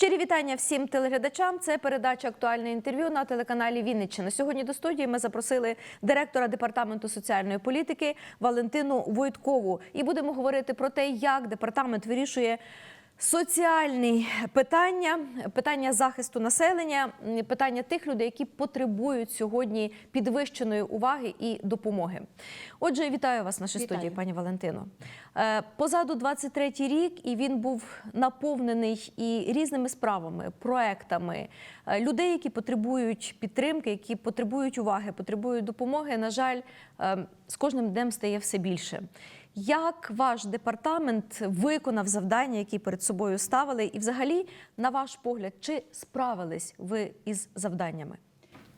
Щирі вітання всім телеглядачам. Це передача актуальне інтерв'ю на телеканалі Вінниччина. Сьогодні до студії ми запросили директора департаменту соціальної політики Валентину Войткову. І будемо говорити про те, як департамент вирішує. Соціальні питання, питання захисту населення, питання тих людей, які потребують сьогодні підвищеної уваги і допомоги. Отже, вітаю вас в нашій Вітаю. студії, пані Валентино. Е, Позаду 23-й рік, і він був наповнений і різними справами, проектами е, людей, які потребують підтримки, які потребують уваги, потребують допомоги. На жаль, е, з кожним днем стає все більше. Як ваш департамент виконав завдання, які перед собою ставили, і взагалі, на ваш погляд, чи справились ви із завданнями?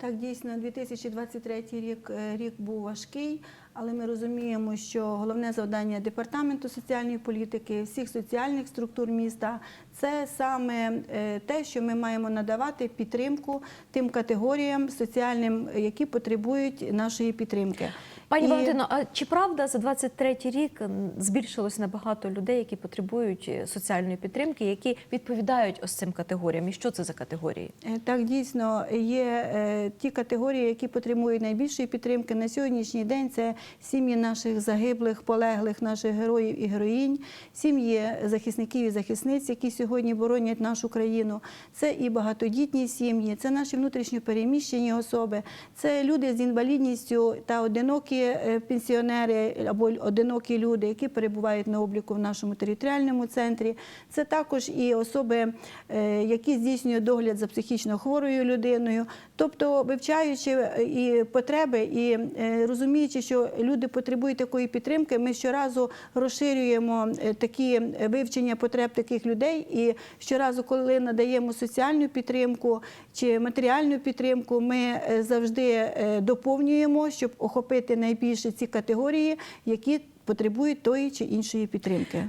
Так, дійсно, 2023 рік е, рік був важкий, але ми розуміємо, що головне завдання департаменту соціальної політики, всіх соціальних структур міста це саме е, те, що ми маємо надавати підтримку тим категоріям соціальним, які потребують нашої підтримки. Пані І- Валентино, а чи правда за 23 рік збільшилось набагато людей, які потребують е, соціальної підтримки, які відповідають ось цим категоріям? І що це за категорії? Е, Так, дійсно, є е, ті категорії, які потребують найбільшої підтримки на сьогоднішній день. Це сім'ї наших загиблих, полеглих, наших героїв і героїнь, сім'ї захисників і захисниць, які сьогодні боронять нашу країну. Це і багатодітні сім'ї, це наші внутрішньо переміщені особи, це люди з інвалідністю та одинокі е, пенсіонери або одинокі люди, які перебувають на обліку в нашому територіальному центрі. Це також і особи, е, які здійснюють догляд за психічно хворою людиною. Тобто, вивчаючи е, і потреби, і розуміючи, що люди потребують такої підтримки, ми щоразу розширюємо такі вивчення потреб таких людей. І щоразу, коли надаємо соціальну підтримку чи матеріальну підтримку, ми завжди доповнюємо, щоб охопити найбільше ці категорії, які потребують тої чи іншої підтримки.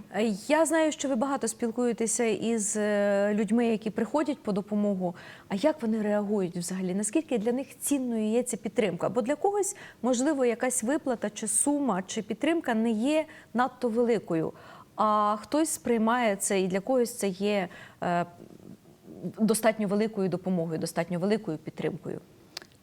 Я знаю, що ви багато спілкуєтеся із е, людьми, які приходять по допомогу. А як вони реагують взагалі? Наскільки для них цінною є ця підтримка? Бо для когось, можливо, якась виплата чи сума, чи підтримка не є надто великою. А хтось сприймає це, і для когось це є е, достатньо великою допомогою, достатньо великою підтримкою.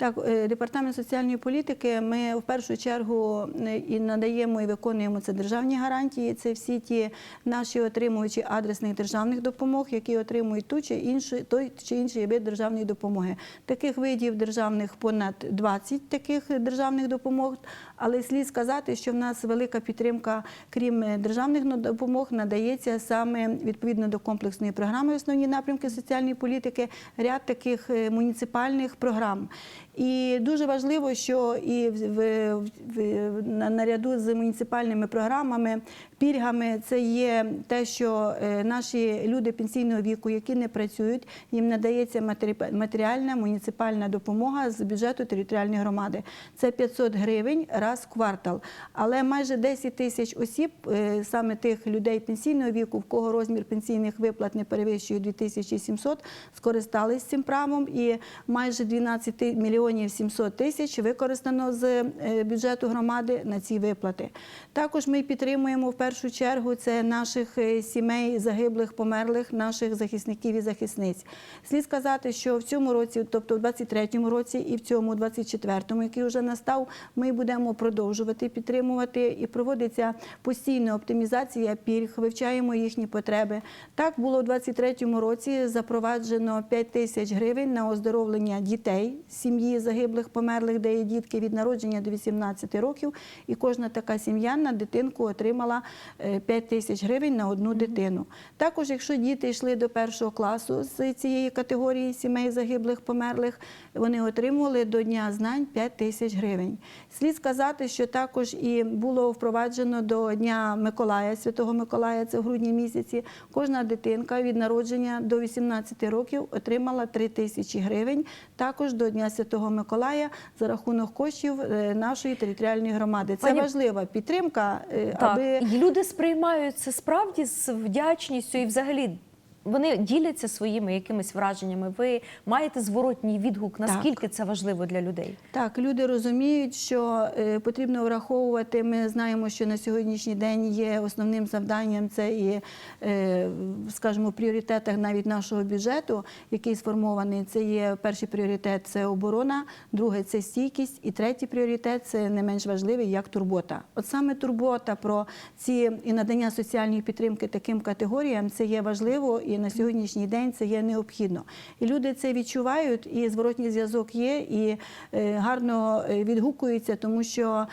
Так, е, департамент соціальної політики. Ми в першу чергу е, і надаємо і виконуємо це державні гарантії. Це всі ті наші отримуючі адресних державних допомог, які отримують ту чи іншу, той чи інший вид державної допомоги. Таких видів державних понад 20 таких державних допомог. Але слід сказати, що в нас велика підтримка, крім е, державних допомог, надається саме відповідно до комплексної програми основні напрямки соціальної політики, ряд таких е, муніципальних програм. І дуже важливо, що і в, в, в, на- наряду з муніципальними програмами, пільгами, це є те, що е, наші люди пенсійного віку, які не працюють, їм надається матері- матеріальна муніципальна допомога з бюджету територіальної громади. Це 500 гривень раз в квартал. Але майже 10 тисяч осіб, е, саме тих людей пенсійного віку, в кого розмір пенсійних виплат не перевищує 2700, скористались цим правом, і майже 12 мільйонів 700 тисяч використано з е, бюджету громади на ці виплати. Також ми підтримуємо в першу чергу це наших е, сімей загиблих, померлих, наших захисників і захисниць. Слід сказати, що в цьому році, тобто в 23-му році і в цьому 24-му, який вже настав, ми будемо продовжувати підтримувати і проводиться постійна оптимізація пільг, вивчаємо їхні потреби. Так було в 23-му році запроваджено 5 тисяч гривень на оздоровлення дітей сім'ї загиблих, померлих, де є дітки від народження до 18 років. І кожна така сім'я на дитинку отримала е, 5 тисяч гривень на одну дитину. Також, якщо діти йшли до першого класу з цієї категорії сімей загиблих, померлих, вони отримували до Дня знань 5 тисяч гривень. Слід сказати, що також і було впроваджено до Дня Миколая, Святого Миколая, це в грудні місяці. Кожна дитинка від народження до 18 років отримала 3 тисячі гривень. Також до Дня Святого Миколая за рахунок коштів е, нашої територіальної громади. Це Пані- важлива підтримка, е, Так, аби люди сприймають це справді з вдячністю і взагалі. Вони діляться своїми якимись враженнями. Ви маєте зворотній відгук, Так. наскільки це важливо для людей? Так, люди розуміють, що е, потрібно враховувати. Ми знаємо, що на сьогоднішній день є основним завданням це і, е, скажімо, в пріоритетах навіть нашого бюджету, який сформований. Це є перший пріоритет це оборона, другий це стійкість, і третій пріоритет це не менш важливий як турбота. От саме турбота про ці і надання соціальної підтримки таким категоріям це є важливо і на сьогоднішній день це є необхідно. І люди це відчувають, і зворотній зв'язок є, і е, гарно е, відгукуються, тому що.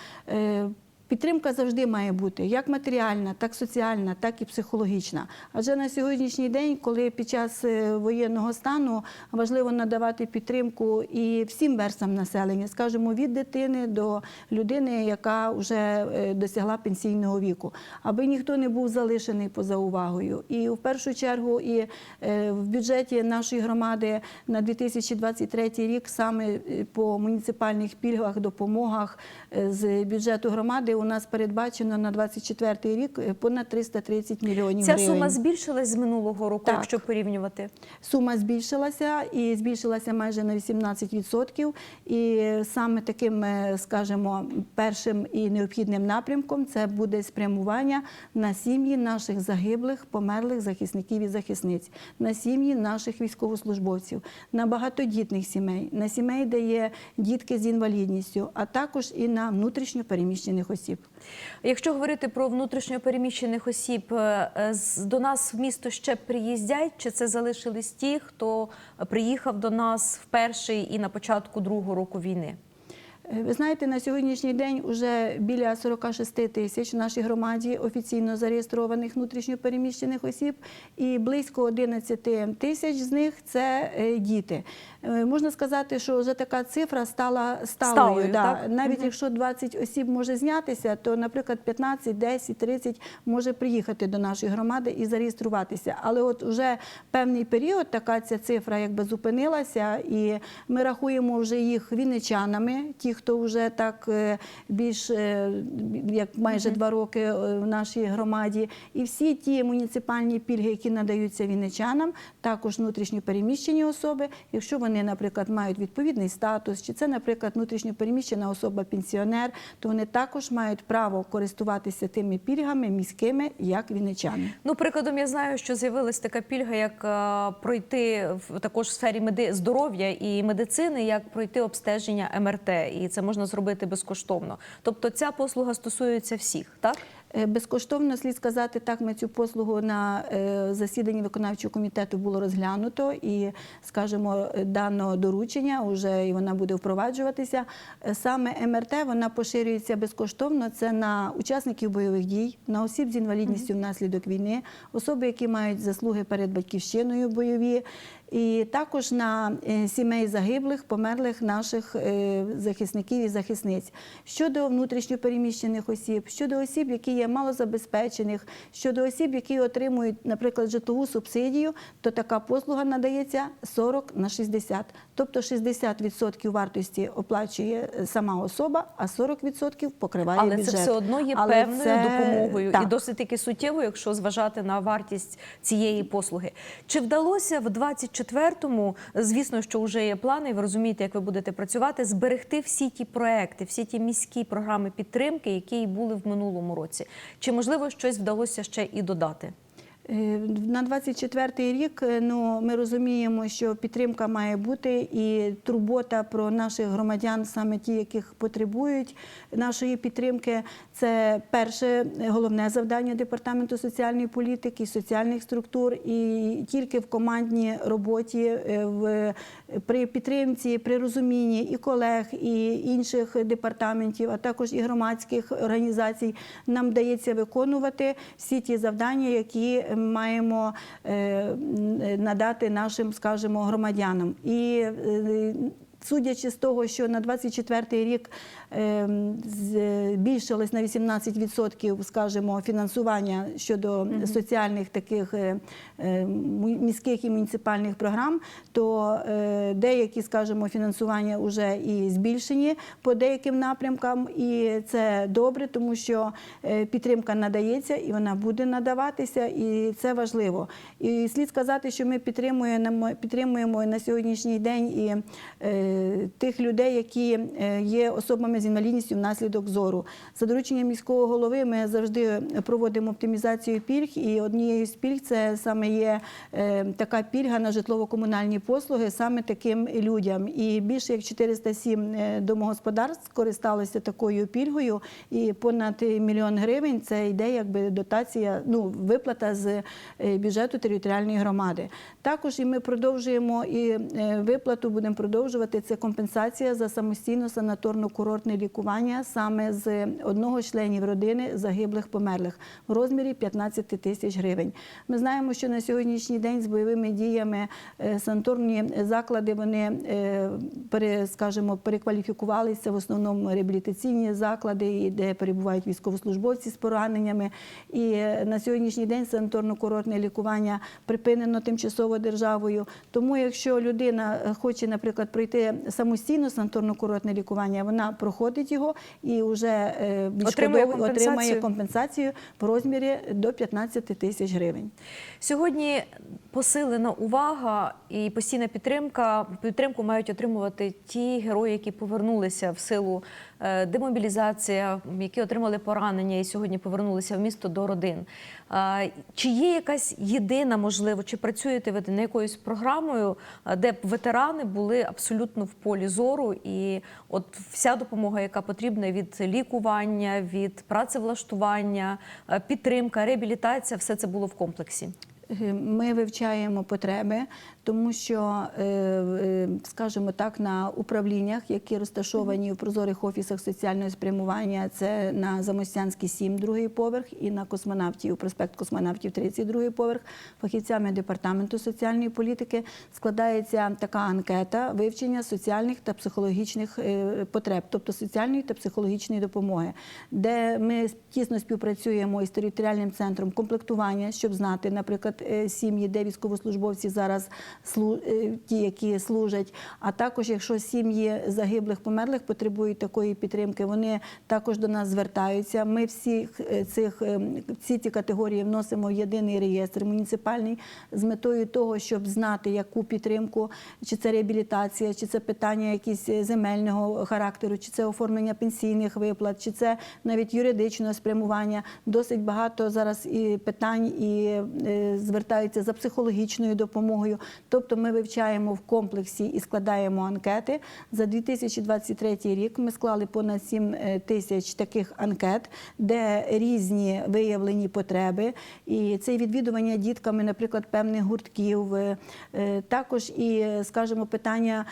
Підтримка завжди має бути як матеріальна, так соціальна, так і психологічна. Адже на сьогоднішній день, коли під час е, воєнного стану важливо надавати підтримку і всім верствам населення, скажімо, від дитини до людини, яка вже е, досягла пенсійного віку, аби ніхто не був залишений поза увагою. І в першу чергу, і е, в бюджеті нашої громади на 2023 рік саме по муніципальних пільгах, допомогах з бюджету громади у нас передбачено на 2024 рік е, понад 330 мільйонів Ця гривень. сума збільшилась з минулого року, Так. якщо порівнювати. Сума збільшилася і збільшилася майже на 18%. І саме таким, е, скажімо, першим і необхідним напрямком це буде спрямування на сім'ї наших загиблих, померлих захисників і захисниць, на сім'ї наших військовослужбовців, на багатодітних сімей, на сімей, де є дітки з інвалідністю, а також і на внутрішньо переміщених осіб. Якщо говорити про внутрішньопереміщених осіб, е, е, до нас в місто ще приїздять, чи це залишились ті, хто приїхав до нас в перший і на початку другого року війни? Е, Ви знаєте, на сьогоднішній день вже біля 46 тисяч в нашій громаді офіційно зареєстрованих внутрішньопереміщених осіб, і близько 11 тисяч з них це е, діти. Е, Можна сказати, що вже така цифра стала сталою. Сталою, да. так? Навіть Мгм. якщо 20 осіб може знятися, то, наприклад, 15, 10, 30 може приїхати до нашої громади і зареєструватися. Але от вже певний період така ця цифра якби зупинилася, і ми рахуємо вже їх вінничанами, ті, хто вже так е, більш е, як майже два роки е, в нашій громаді, і всі ті муніципальні пільги, які надаються вінничанам, також внутрішньо переміщені особи, якщо вони, наприклад, мають відповідний статус, чи це, наприклад, внутрішньо переміщена особа пенсіонер, то вони також мають право користуватися тими пільгами міськими, як вінничани. Ну, прикладом, я знаю, що з'явилась така пільга, як пройти в також в сфері меди... здоров'я і медицини, як пройти обстеження МРТ, і це можна зробити безкоштовно. Тобто ця послуга стосується всіх, так? Е, Безкоштовно слід сказати, так ми цю послугу на е, засіданні виконавчого комітету було розглянуто і, скажімо, е, дано доручення, вже і вона буде впроваджуватися. Саме МРТ вона поширюється безкоштовно. Це на учасників бойових дій, на осіб з інвалідністю внаслідок війни, особи, які мають заслуги перед батьківщиною бойові. І також на е, сімей загиблих, померлих наших е, захисників і захисниць. Щодо внутрішньопереміщених осіб, щодо осіб, які є малозабезпечених, щодо осіб, які отримують, наприклад, житлову субсидію, то така послуга надається 40 на 60. Тобто 60% вартості оплачує е, сама особа, а 40% покриває Але бюджет. це все одно є Але певною це- допомогою і досить таки суттєвою, якщо зважати на вартість цієї послуги. Чи вдалося в 24-му, звісно, що вже є плани, ви розумієте, як ви будете працювати, зберегти всі ті проекти, всі ті міські програми підтримки, які і були в минулому році? Чи можливо щось вдалося ще і додати? Е, На 24-й рік е, ну, ми розуміємо, що підтримка має бути і турбота про наших громадян, саме ті, яких потребують нашої підтримки. Це перше головне завдання департаменту соціальної політики, соціальних структур. І тільки в командній роботі, е, в, при підтримці, при розумінні і колег, і інших департаментів, а також і громадських організацій, нам вдається виконувати всі ті завдання, які маємо е, надати нашим, скажімо, громадянам. І е, судячи з того, що на 24 рік збільшилось на 18%, скажімо, фінансування щодо соціальних таких е, е, міських і муніципальних програм, то е, деякі, скажімо, фінансування вже і збільшені по деяким напрямкам, і це добре, тому що підтримка надається і вона буде надаватися, і це важливо. І слід сказати, що ми підтримуємо, підтримуємо на сьогоднішній день і тих людей, які є особами з інвалідністю внаслідок зору. За дорученням міського голови ми завжди проводимо оптимізацію пільг, і однією з пільг це саме є е, така пільга на житлово-комунальні послуги саме таким людям. І більше як 407 е, домогосподарств скористалися такою пільгою, і понад мільйон гривень це йде якби дотація, ну виплата з е, бюджету територіальної громади. Також і ми продовжуємо і виплату будемо продовжувати. Це компенсація за самостійно санаторно-курортне лікування саме з одного з членів родини загиблих померлих в розмірі 15 тисяч гривень. Ми знаємо, що на сьогоднішній день з бойовими діями е, санаторні заклади вони е, скажімо, перекваліфікувалися в основному реабілітаційні заклади, де перебувають військовослужбовці з пораненнями. І е, на сьогоднішній день санаторно-курортне лікування припинено тимчасово державою. Тому, якщо людина хоче, наприклад, пройти самостійно санаторно-курортне лікування, вона проходить його і вже е, отримає компенсацію. компенсацію в розмірі до 15 тисяч гривень. Сьогодні посилена увага і постійна підтримка. Підтримку мають отримувати ті герої, які повернулися в силу е, демобілізації, які отримали поранення і сьогодні повернулися в місто до родин. Чи є якась єдина можливо, чи працюєте ви над якоюсь програмою, е, де б ветерани були абсолютно в полі зору, і от вся допомога, яка потрібна від лікування, від працевлаштування, е, підтримка, реабілітація, все це було в комплексі. Ми вивчаємо потреби, тому що, е, е, скажімо так, на управліннях, які розташовані в прозорих офісах соціального спрямування, це на Замостянський 7, другий поверх, і на космонавтів, проспект космонавтів, 32 поверх, фахівцями департаменту соціальної політики складається така анкета вивчення соціальних та психологічних е, потреб, тобто соціальної та психологічної допомоги, де ми тісно співпрацюємо із територіальним центром комплектування, щоб знати, наприклад, сім'ї, де військовослужбовці зараз ті, які служать. А також, якщо сім'ї загиблих померлих потребують такої підтримки, вони також до нас звертаються. Ми всіх е, цих е, всі ці категорії вносимо в єдиний реєстр муніципальний з метою того, щоб знати, яку підтримку, чи це реабілітація, чи це питання якісь е, земельного характеру, чи це оформлення пенсійних виплат, чи це навіть юридичного спрямування. Досить багато зараз і питань і е, звертаються за психологічною допомогою. Тобто ми вивчаємо в комплексі і складаємо анкети. За 2023 рік ми склали понад 7 е, тисяч таких анкет, де різні виявлені потреби. І це відвідування дітками, наприклад, певних гуртків, е, е, також і, скажімо, питання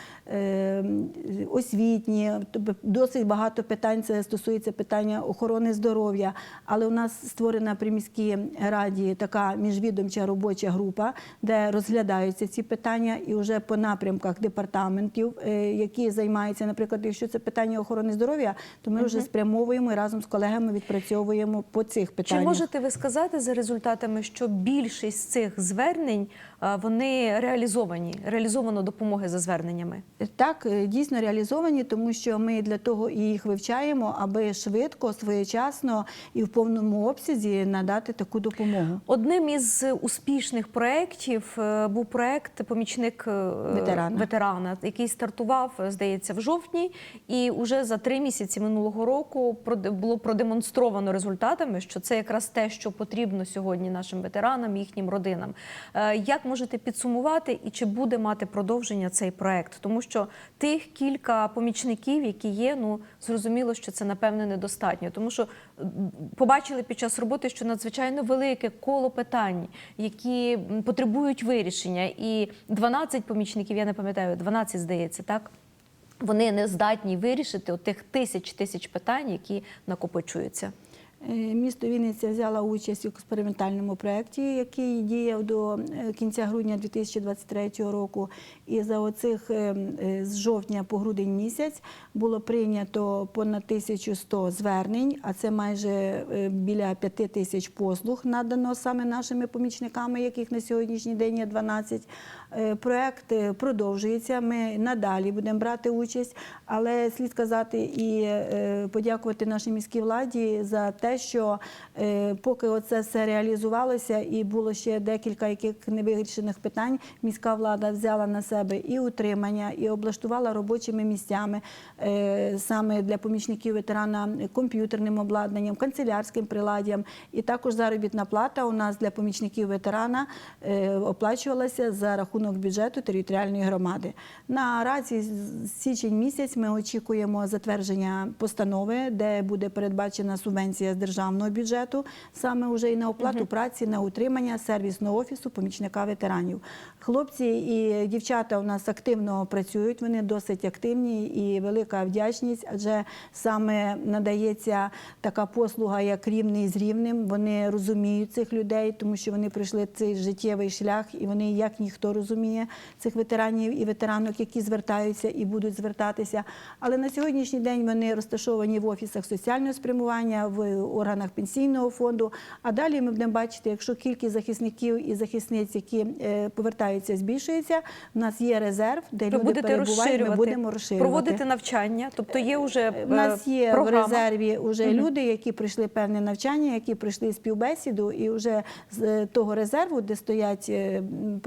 освітні. Тобто Досить багато питань це стосується питання охорони здоров'я. Але у нас створена при міській раді така міжвідомча робоча група, де розглядаються ці питання, і вже по напрямках департаментів, е, які займаються, наприклад, якщо це питання охорони здоров'я, то ми вже спрямовуємо і разом з колегами відпрацьовуємо по цих Чи питаннях. можете ви сказати за результатами, що більшість цих звернень вони реалізовані, реалізовано допомоги за зверненнями? Так, е, дійсно реалізовані, тому що ми для того і їх вивчаємо, аби швидко, своєчасно і в повному обсязі надати таку допомогу. Одним із успішних проєктів е, був проєкт помічник е, Ветерана. ветерана, який стартував, здається, в жовтні, і вже за три місяці минулого року було продемонстровано результатами, що це якраз те, що потрібно сьогодні нашим ветеранам, їхнім родинам. Як можете підсумувати і чи буде мати продовження цей проєкт? Тому що тих кілька помічників, які є, ну зрозуміло, що це напевне недостатньо, тому що побачили під час роботи, що надзвичайно велике коло питань, які потребують вирішення, і 12 помічників, я не пам'ятаю, 12, здається, так. Вони не здатні вирішити тих тисяч тисяч питань, які накопичуються. Е, Місто Вінниця взяла участь у експериментальному проєкті, який діяв до е, кінця грудня 2023 року. І за оцих е, з жовтня по грудень місяць було прийнято понад 1100 звернень, а це майже біля 5 тисяч послуг надано саме нашими помічниками, яких на сьогоднішній день є 12. Е, Проект е, продовжується. Ми надалі будемо брати участь, але слід сказати і е, подякувати нашій міській владі за те, що поки оце все реалізувалося, і було ще декілька яких невирішених питань, міська влада взяла на себе і утримання, і облаштувала робочими місцями саме для помічників ветерана комп'ютерним обладнанням, канцелярським приладдям. І також заробітна плата у нас для помічників ветерана оплачувалася за рахунок бюджету територіальної громади. Наразі січень місяць ми очікуємо затвердження постанови, де буде передбачена субвенція з державного бюджету, саме вже і на оплату праці, на утримання сервісного офісу помічника ветеранів. Хлопці і дівчата у нас активно працюють, вони досить активні і велика вдячність, адже саме надається така послуга, як рівний з рівним. Вони розуміють цих людей, тому що вони пройшли цей життєвий шлях, і вони як ніхто розуміє цих ветеранів і ветеранок, які звертаються і будуть звертатися. Але на сьогоднішній день вони розташовані в офісах соціального спрямування, в органах пенсійного фонду. А далі ми будемо бачити, якщо кількість захисників і захисниць, які е, повертаються, збільшується. У нас є резерв, де люди будете перебувають. Ми будемо розширювати. проводити навчання, тобто є вже У нас є програма. в резерві вже люди, які пройшли певне навчання, які пройшли співбесіду, і вже з е, того резерву, де стоять е, м,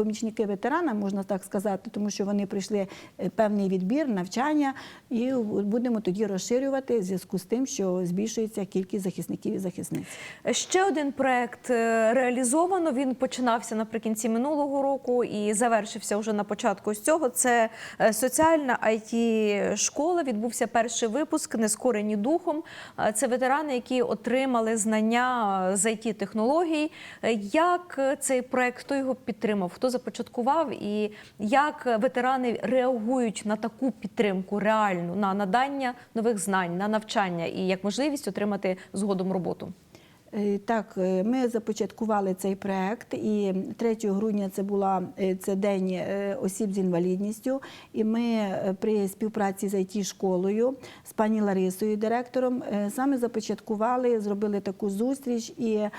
помічники ветерана, можна так сказати, тому що вони пройшли е, певний відбір, навчання, і будемо тоді розширювати в зв'язку з тим, що збільшується кількість захисників і захисниць. Ще один проект е, реалізовано. Він починався наприкінці минулого року і завершився вже на початку з цього. Це е, соціальна it школа. Відбувся перший випуск Нескорені духом. Е, Це ветерани, які отримали знання е, з it технологій. Е, Як е, цей проект хто його підтримав, хто започаткував, і як ветерани реагують на таку підтримку реальну на надання нових знань, на навчання і як можливість отримати згодом роботу? Е, Так, е, ми започаткували цей проект, і 3 грудня це була е, це день осіб з інвалідністю. І ми при співпраці з it школою з пані Ларисою, директором, саме започаткували, зробили таку зустріч і е,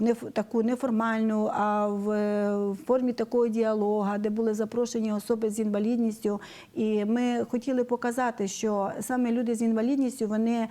неф- таку неформальну, а в формі такого діалогу, де були запрошені особи з інвалідністю. І ми хотіли показати, що саме люди з інвалідністю вони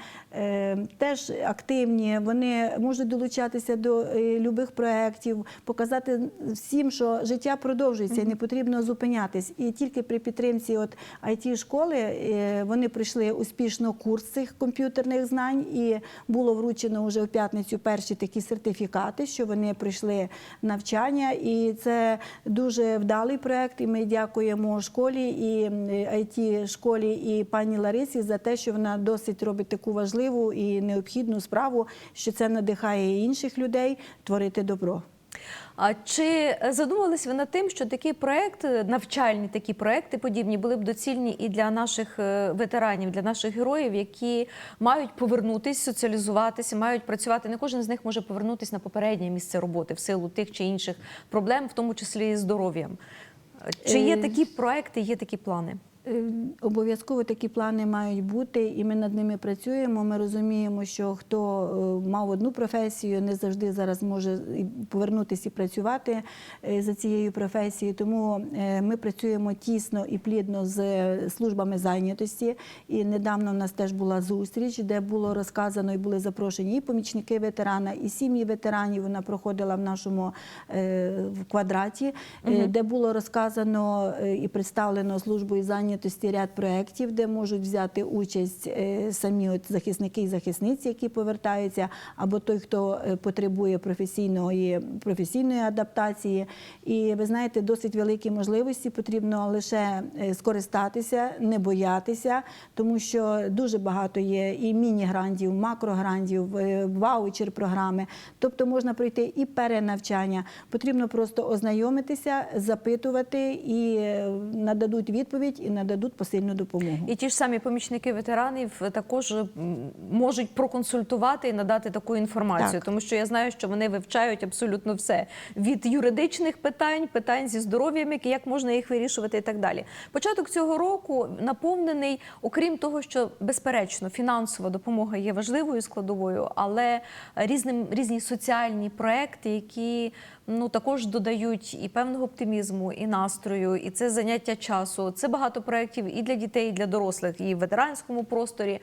теж активні, вони можуть долучатися до е, любих проєктів, показати всім, що життя продовжується і не потрібно зупинятись. І тільки при підтримці от it школи е, вони пройшли успішно курс цих комп'ютерних знань, і було вручено вже в п'ятницю перші такі сертифікати, що вони пройшли навчання. І це дуже вдалий проєкт. І ми дякуємо школі і it школі і пані Ларисі за те, що вона досить робить таку важливу і необхідну справу, що це надихає інших людей творити добро. А чи задумувались ви над тим, що такий проект, навчальні такі проекти подібні, були б доцільні і для наших е, ветеранів, для наших героїв, які мають повернутись, соціалізуватися, мають працювати? Не кожен з них може повернутися на попереднє місце роботи в силу тих чи інших проблем, в тому числі і здоров'ям. Чи є Е, такі проекти, є такі плани? Е, Обов'язково такі плани мають бути, і ми над ними працюємо. Ми розуміємо, що хто е, мав одну професію, не завжди зараз може повернутися і працювати е, за цією професією. Тому ми працюємо тісно і плідно з службами зайнятості. І недавно в нас теж була зустріч, де було розказано і були запрошені і помічники ветерана, і сім'ї ветеранів. Вона проходила в нашому в квадраті, е, де було розказано і представлено службою зайнятості ряд проєктів, де можуть взяти участь е, самі от захисники і захисниці, які повертаються, або той, хто е, потребує професійної, професійної адаптації. І ви знаєте, досить великі можливості потрібно лише е, скористатися, не боятися, тому що дуже багато є і міні-грантів, макрогрантів, е, ваучер-програми. Тобто можна пройти і перенавчання. Потрібно просто ознайомитися, запитувати і нададуть відповідь, і нададуть нададуть посильну допомогу. І ті ж самі помічники ветеранів також можуть проконсультувати і надати таку інформацію, Так. тому що я знаю, що вони вивчають абсолютно все від юридичних питань, питань зі здоров'ям, як можна їх вирішувати, і так далі. Початок цього року наповнений, окрім того, що безперечно фінансова допомога є важливою складовою, але різним різні соціальні проекти, які ну також додають і певного оптимізму, і настрою, і це заняття часу. Це багато проєктів і для дітей, і для дорослих, і в ветеранському просторі.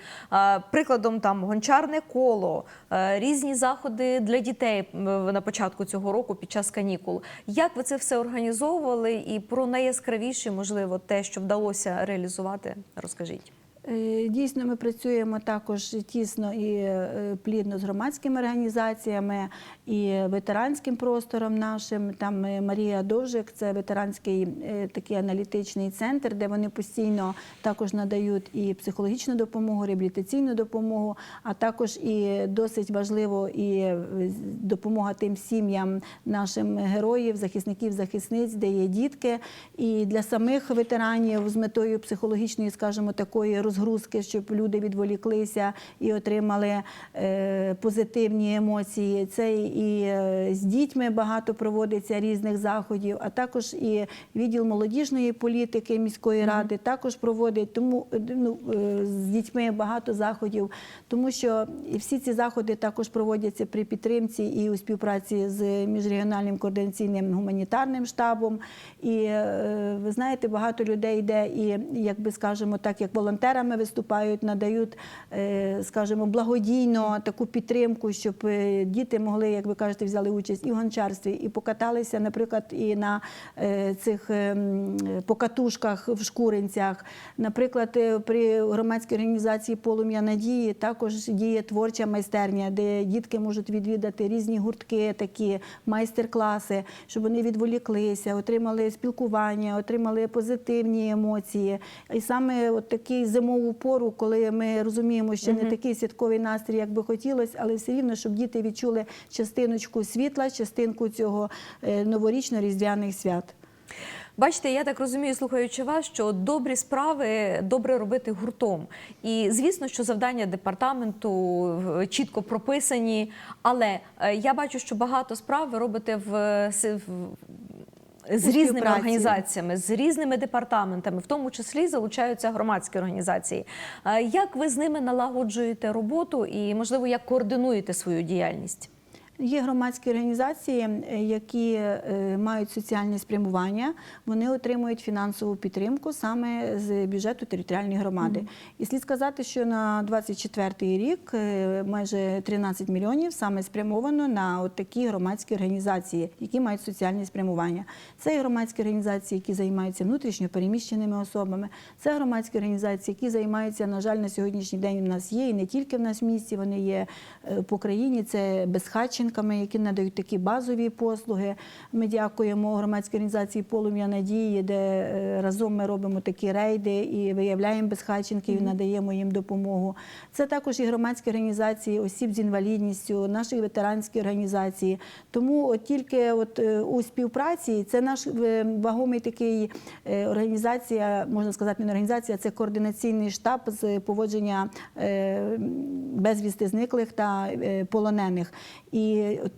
Прикладом там гончарне коло, е, різні заходи для дітей на початку цього року під час канікул. Як ви це все організовували? І про найяскравіше, можливо, те, що вдалося реалізувати, розкажіть. Е, Дійсно, ми працюємо також тісно і е, плідно з громадськими організаціями і ветеранським простором нашим. Там е, Марія Дожик, це ветеранський е, такий аналітичний центр, де вони постійно також надають і психологічну допомогу, реабілітаційну допомогу, а також і досить важливо і е, допомога тим сім'ям нашим героїв, захисників, захисниць, де є дітки, і для самих ветеранів з метою психологічної, скажімо, такої розгрузки, щоб люди відволіклися і отримали позитивні емоції. Це і е, з дітьми багато проводиться різних заходів, а також і відділ молодіжної політики міської ради також проводить. Тому е, ну, е, з дітьми багато заходів, тому що і всі ці заходи також проводяться при підтримці і у співпраці з міжрегіональним координаційним гуманітарним штабом. І ви знаєте, багато людей йде і, якби скажемо так, як волонтерами виступають, надають, скажімо, благодійно таку підтримку, щоб діти могли, як ви кажете, взяли участь і в гончарстві, і покаталися, наприклад, і на е, цих е, покатушках в шкуринцях. Наприклад, е, при громадській організації Полум'я надії також діє творча майстерня, де дітки можуть відвідати різні гуртки, такі майстер-класи, щоб вони відволіклися, отримали спілкування, отримали позитивні емоції. І саме от такий зимову пору, коли ми розуміємо, що не такий святковий настрій, як би хотілося, але все рівно, щоб діти відчули частиночку світла, частинку цього е, новорічно-різдвяних свят. Бачите, я так розумію, слухаючи вас, що добрі справи добре робити гуртом. І звісно, що завдання департаменту е, чітко прописані. Але е, я бачу, що багато справ ви робите в, з різними організаціями, з різними департаментами, в тому числі залучаються громадські організації. Як ви з ними налагоджуєте роботу і, можливо, як координуєте свою діяльність? Є громадські організації, е, які е, мають соціальне спрямування. Вони отримують фінансову підтримку саме з бюджету територіальної громади. І слід сказати, що на 24 рік е, майже 13 мільйонів саме спрямовано на от такі громадські організації, які мають соціальне спрямування. Це і громадські організації, які займаються внутрішньо переміщеними особами. Це громадські організації, які займаються, на жаль, на сьогоднішній день в нас є, і не тільки в нас в місті, вони є по країні. Це безхатченками, які надають такі базові послуги. Ми дякуємо громадській організації Полум'я надії, де е, разом ми робимо такі рейди і виявляємо безхатченків, надаємо їм допомогу. Це також і громадські організації осіб з інвалідністю, наші ветеранські організації. Тому от тільки от е, у співпраці це наш е, вагомий такий організація, можна сказати, не організація, це координаційний штаб з поводження безвісти зниклих та полонених. І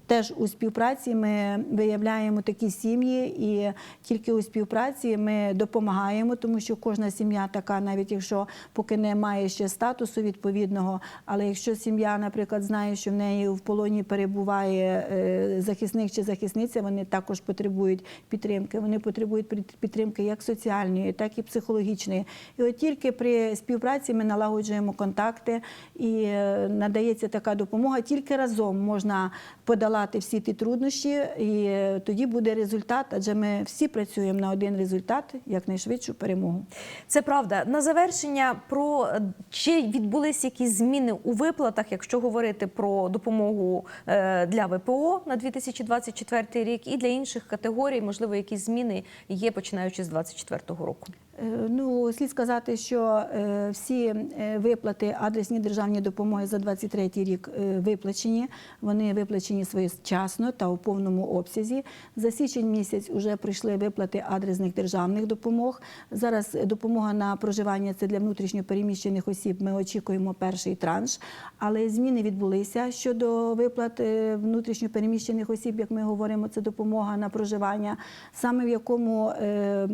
теж у співпраці ми виявляємо такі сім'ї, і тільки у співпраці ми допомагаємо, тому що кожна сім'я така, навіть якщо поки не має ще статусу відповідного, але якщо сім'я, наприклад, знає, що в неї в полоні перебуває е, захисник чи захисниця, вони також потребують підтримки. Вони потребують під- підтримки як соціальної, так і психологічної. І от тільки при співпраці ми налагоджуємо контакти і е, надається така допомога. Тільки разом можна подолати всі ті труднощі, і тоді буде результат, адже ми всі працюємо на один результат, якнайшвидшу перемогу. Це правда. На завершення про чи відбулись якісь зміни у виплатах, якщо говорити про допомогу е, для ВПО на 2024 рік і для інших категорій, можливо, якісь зміни є починаючи з 2024 року. Е, Ну, слід сказати, що е, всі е, виплати адресні державні допомоги за 23 рік виплачені. Вони виплачені своєчасно та у повному обсязі. За січень місяць вже прийшли виплати адресних державних допомог. Зараз допомога на проживання це для внутрішньо переміщених осіб. Ми очікуємо перший транш, але зміни відбулися щодо виплат е, внутрішньо переміщених осіб, як ми говоримо, це допомога на проживання. Саме в якому, е,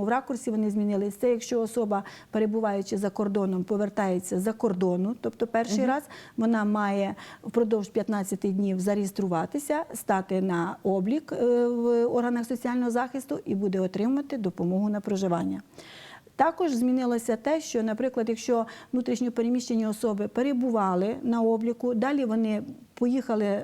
е, в ракурсі вони змінились. Це якщо особа, перебуваючи за кордоном, повертається за кордону, тобто перший раз вона має впродовж 15 днів зареєструватися, стати на облік е, в органах соціального захисту і буде отримати допомогу на проживання. Також змінилося те, що, наприклад, якщо внутрішньо переміщені особи перебували на обліку, далі вони поїхали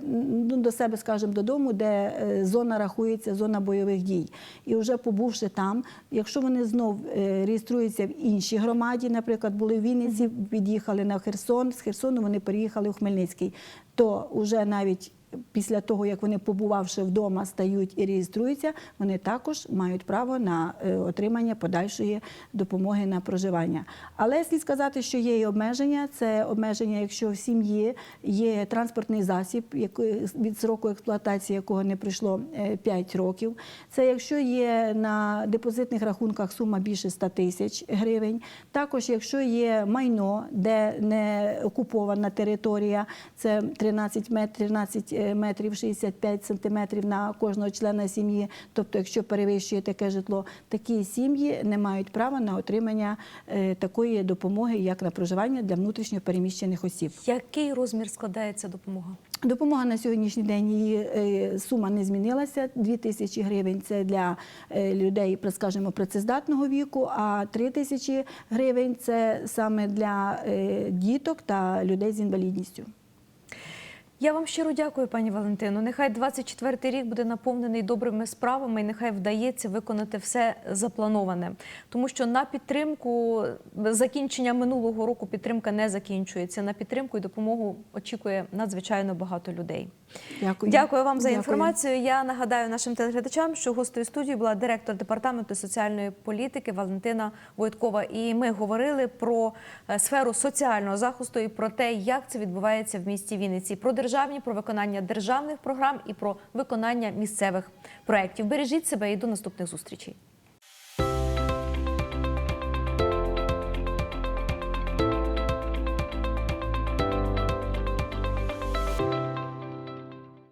ну, до себе, скажімо, додому, де е, зона рахується, зона бойових дій. І вже побувши там, якщо вони знов е, реєструються в іншій громаді, наприклад, були в Вінниці, під'їхали на Херсон, з Херсону вони переїхали у Хмельницький, то вже навіть після того, як вони побувавши вдома, стають і реєструються, вони також мають право на е, отримання подальшої допомоги на проживання. Але слід сказати, що є і обмеження. Це обмеження, якщо в сім'ї є транспортний засіб, який- від сроку експлуатації якого не пройшло 5 років. Це якщо є на депозитних рахунках сума більше 100 тисяч гривень. Також, якщо є майно, де не окупована територія, це 13 метрів, 13 метрів 65 сантиметрів на кожного члена сім'ї. Тобто, якщо перевищує таке житло, такі сім'ї не мають права на отримання е, такої допомоги, як на проживання для внутрішньо переміщених осіб. Який розмір складається допомога? Допомога на сьогоднішній день її е, сума не змінилася. 2 тисячі гривень це для е, людей, скажімо, працездатного віку, а 3 тисячі гривень це саме для діток та людей з інвалідністю. Я вам щиро дякую, пані Валентино. Нехай 24-й рік буде наповнений добрими справами, і нехай вдається виконати все заплановане. Тому що на підтримку закінчення минулого року підтримка не закінчується. На підтримку і допомогу очікує надзвичайно багато людей. Дякую. Дякую вам за Дякую. інформацію. Я нагадаю нашим телеглядачам, що гостею студії була директор департаменту соціальної політики Валентина Войткова. І ми говорили про е, сферу соціального захисту і про те, як це відбувається в місті Вінниці, про державні, про виконання державних програм і про виконання місцевих проєктів. Бережіть себе і до наступних зустрічей.